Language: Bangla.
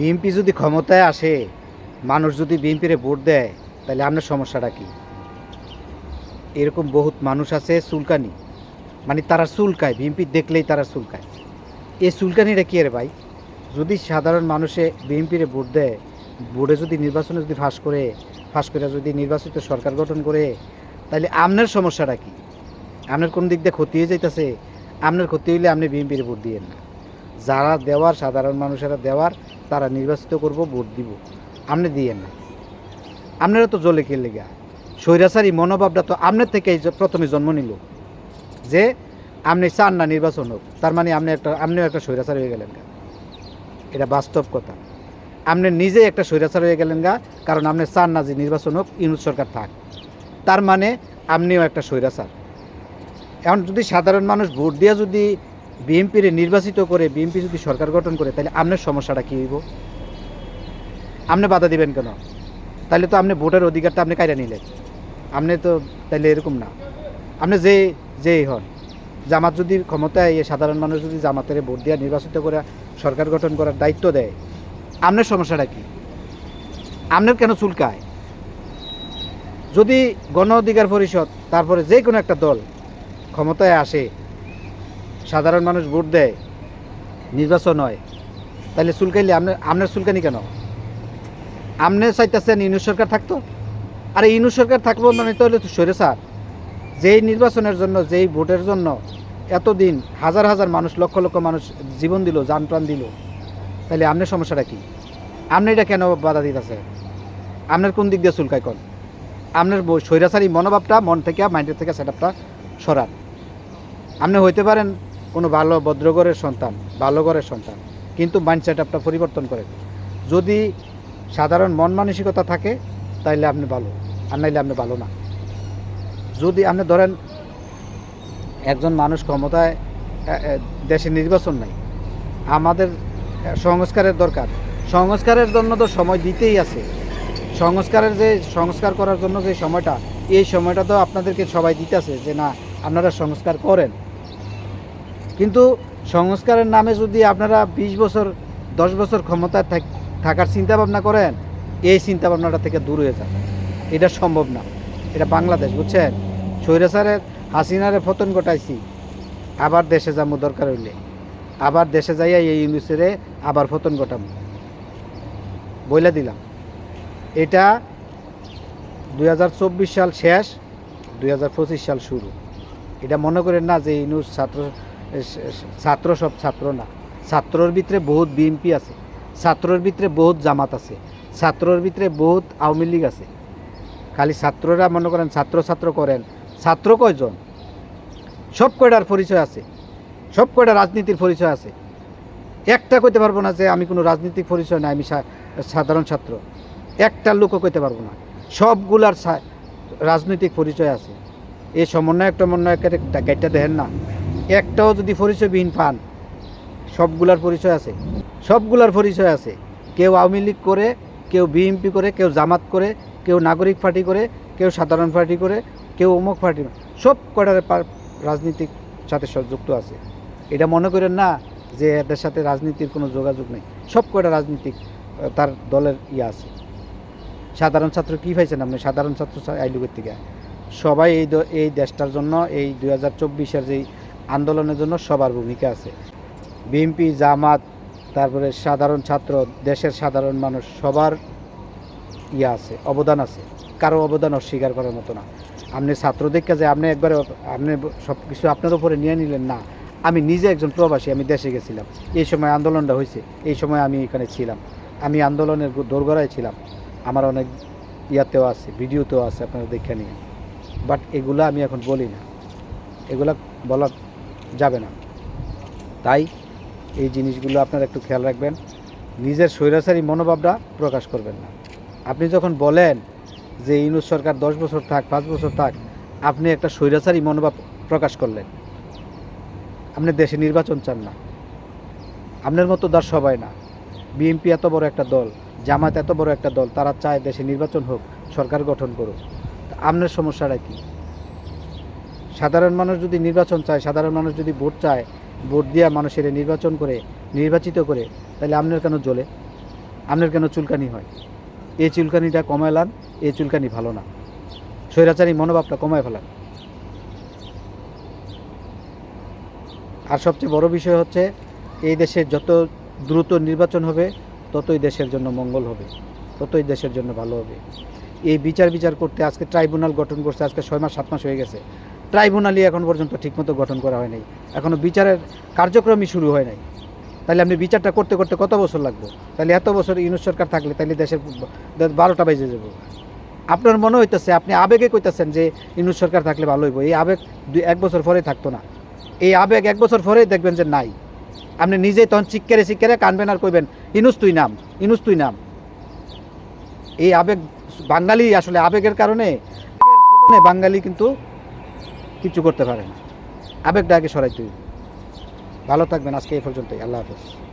বিএনপি যদি ক্ষমতায় আসে, মানুষ যদি বিএনপিরে ভোট দেয়, তাহলে আপনার সমস্যাটা কি? এরকম বহুত মানুষ আছে চুলকানি। মানে তারা চুলকায়, বিএনপি দেখলেই তারা চুলকায়। এই চুলকানিটা কি রে ভাই? যদি সাধারণ মানুষে বিএনপিরে ভোট দেয়, ভোটে যদি নির্বাচনে যদি ফাঁস করে ফাঁস করে যদি নির্বাচিত সরকার গঠন করে, তাহলে আপনার সমস্যাটা কি? আপনার কোন দিক দিয়ে ক্ষতি হয়ে যাইতেছে? আপনার ক্ষতি হইলে আপনি বিএনপির ভোট দিয়েন না। যারা দেওয়ার, সাধারণ মানুষেরা দেওয়ার তারা নির্বাচিত করব, ভোট দিব। আপনি দিয়ে না। আপনারা তো জলে কে লেগা স্বৈরাচারী মনোভাবটা তো আপনার থেকেই প্রথমে জন্ম নিল। যে আপনি চান না নির্বাচন হোক, তার মানে আপনি একটা আপনিও একটা স্বৈরাচার হয়ে গেলেন গা। এটা বাস্তব কথা। আপনি নিজে একটা স্বৈরাচার হয়ে গেলেন গা, কারণ আপনি চান না যে নির্বাচন হোক, ইউনুস সরকার থাক। তার মানে আপনিও একটা স্বৈরাচার। এখন যদি সাধারণ মানুষ ভোট দিয়ে যদি বিএনপির নির্বাচিত করে বিএনপি যদি সরকার গঠন করে, তাহলে আপনার সমস্যাটা কী হইব? আপনি বাধা দিবেন কেন? তাহলে তো আপনি ভোটের অধিকারটা আপনি কাইরা নিলেন। আপনি তো তাইলে এরকম না। আপনি যে যেই হন। জামাত যদি ক্ষমতায় সাধারণ মানুষ যদি জামাতের ভোট দিয়ে নির্বাচিত করে সরকার গঠন করার দায়িত্ব দেয় আপনার সমস্যাটা কি? আপনার কেন চুলকায়? যদি গণ অধিকার পরিষদ, তারপরে যে কোনো একটা দল ক্ষমতায় আসে সাধারণ মানুষ ভোট দেয়, নির্বাচন হয়, তাহলে চুলকাইলে আপনার আপনার চুলকানি কেন? আপনি চাইতেছেন ইউনুস সরকার থাকতো? আর ইউনুস সরকার থাকব মানে তাহলে তো সরে স্যার, যেই নির্বাচনের জন্য, যেই ভোটের জন্য এতদিন হাজার হাজার মানুষ, লক্ষ লক্ষ মানুষ জীবন দিল, যান প্রাণ দিল, তাহলে আপনার সমস্যাটা কি? আপনি এটা কেন বাধা দিতেছে? আপনার কোন দিক দিয়ে চুলকায় কোন? আপনার স্বৈরাচারী মনোভাবটা মন থেকে, মাইন্ডের থেকে সেট আপটা সরান। আপনি হইতে পারেন কোনো ভালো ভদ্রগরের সন্তান, ভালো ঘরের সন্তান, কিন্তু মাইন্ড সেট আপটা পরিবর্তন করেন যদি সাধারণ মন মানসিকতা থাকে, তাইলে আপনি ভালো, আর নাইলে আপনি ভালো না। যদি আপনি ধরেন, একজন মানুষ ক্ষমতায় দেশে নির্বাচন নাই, আমাদের সংস্কারের দরকার। সংস্কারের জন্য তো সময় দিতেই আছে। সংস্কারের যে, সংস্কার করার জন্য যে সময়টা, এই সময়টা তো আপনাদেরকে সবাই দিতেছে যে, না, আপনারা সংস্কার করেন। কিন্তু সংস্কারের নামে যদি আপনারা বিশ বছর, দশ বছর ক্ষমতায় থাক- থাকার চিন্তা ভাবনা করেন, এই চিন্তা ভাবনাটা থেকে দূর হয়ে যান। এটা সম্ভব না। এটা বাংলাদেশ, বুঝছেন? স্বৈরাচারের হাসিনারে ফতন ঘটাইছি। আবার দেশে যাব দরকার হইলে। আবার দেশে যাইয়া এই ইউনিসেরে আবার ফতন ঘটাবো বইলা দিলাম। এটা দু হাজার চব্বিশ সাল শেষ দু হাজার পঁচিশ সাল শুরু। এটা মনে করেন না যে ইউনুস ছাত্র ছাত্র সব ছাত্র না। ছাত্রর ভিতরে বহুত বিএনপি আছে। ছাত্রর ভিতরে বহুত জামাত আছে। ছাত্রর ভিতরে বহুত আওয়ামী লীগ আছে। খালি ছাত্ররা মনে করেন ছাত্র ছাত্র করেন। ছাত্র কয়জন? সব কয়টার পরিচয় আছে। সব কয়টা রাজনীতির পরিচয় আছে। একটা কইতে পারব না যে আমি কোনো রাজনীতিক পরিচয় না আমি সাধারণ ছাত্র। একটা লোকও কইতে পারব না। সবগুলার রাজনৈতিক পরিচয় আছে। এই সমন্বয়ক টমন্বয়কের গাইডটা দেখেন না? একটাও যদি পরিচয়বিহীন পান, সবগুলার পরিচয় আছে। সবগুলার পরিচয় আছে। কেউ আওয়ামী লীগ করে, কেউ বিএনপি করে, কেউ জামাত করে, কেউ নাগরিক পার্টি করে, কেউ সাধারণ পার্টি করে, কেউ অমুক পার্টি সব কটার রাজনীতির সাথে যুক্ত আছে। এটা মনে করেন না যে এদের সাথে রাজনীতির কোনো যোগাযোগ নেই। সব কটা রাজনীতিক তার দলের ইয়ে আছে। সাধারণ ছাত্র কী পাইছেন আপনি? সাধারণ ছাত্র আইলুকের থেকে। সবাই এই এই দেশটার জন্য এই দুই হাজার চব্বিশের যেই আন্দোলনের জন্য সবার ভূমিকা আছে। বিএনপি, জামাত, তারপরে সাধারণ ছাত্র, দেশের সাধারণ মানুষ সবার ইয়ে আছে, অবদান আছে। কারও অবদান অস্বীকার করার মতো না। আপনি ছাত্র দেখে যে আপনি একবারে আপনি সব কিছু আপনার উপরে নিয়ে নিলেন, না। আমি নিজে একজন প্রবাসী, আমি দেশে গেছিলাম। এই সময় আন্দোলনটা হয়েছে, এই সময় আমি এখানে ছিলাম। আমি আন্দোলনের দোরগড়ায় ছিলাম। আমার অনেক ইয়াতেও আছে, ভিডিওতেও আছে, আপনারা দেখে নিয়ে বাট এগুলো আমি এখন বলি না। এগুলা বলা যাবে না। তাই এই জিনিসগুলো আপনারা একটু খেয়াল রাখবেন। নিজের স্বৈরাচারী মনোভাবটা প্রকাশ করবেন না। আপনি যখন বলেন যে ইউনুস সরকার দশ বছর থাক, পাঁচ বছর থাক, আপনি একটা স্বৈরাচারী মনোভাব প্রকাশ করলেন। আপনি দেশে নির্বাচন চান না। আপনার মতো দল সবাই না। বিএনপি এত বড় একটা দল জামাত এত বড় একটা দল, তারা চায় দেশে নির্বাচন হোক, সরকার গঠন করুক। আপনার সমস্যাটা কি? সাধারণ মানুষ যদি নির্বাচন চায়, সাধারণ মানুষ যদি ভোট চায়, ভোট দিয়া মানুষের নির্বাচন করে, নির্বাচিত করে, তাহলে আপনার কেন জ্বলে? আপনার কেন চুলকানি হয়? এই চুলকানিটা কমাইলান এই চুলকানি ভালো না। স্বৈরাচারী মনোভাবটা কমায় ফেলান। আর সবচেয়ে বড় বিষয় হচ্ছে, এই দেশের যত দ্রুত নির্বাচন হবে, ততই দেশের জন্য মঙ্গল হবে, ততই দেশের জন্য ভালো হবে। এই বিচার বিচার করতে আজকে ট্রাইব্যুনাল গঠন করছে, আজকে ছয় মাস, সাত মাস হয়ে গেছে। ট্রাইব্যুনালই এখন পর্যন্ত ঠিকমতো গঠন করা হয় নাই। এখনও বিচারের কার্যক্রমই শুরু হয় নাই। তাহলে আপনি বিচারটা করতে করতে কত বছর লাগবে? তাহলে এত বছর ইউনুস সরকার থাকলে তাহলে দেশের বারোটা বেজে যাব। আপনার মনে হইতেছে, আপনি আবেগে কইতেছেন যে ইউনুস সরকার থাকলে ভালো হইব। এই আবেগ দুই এক বছর পরে থাকতো না। এই আবেগ এক বছর পরেই দেখবেন যে নাই। আপনি নিজেই তখন চিক্কারে চিক্কারে কানবেন আর কইবেন ইনুস তুই নাম ইনুস তুই নাম। এই আবেগ বাঙালি আসলে আবেগের কারণে বাঙালি কিন্তু কিছু করতে পারে না। আবেগটা আগে সরাই তুই ভালো থাকবেন, আজকে এই পর্যন্তই। আল্লাহ হাফেজ।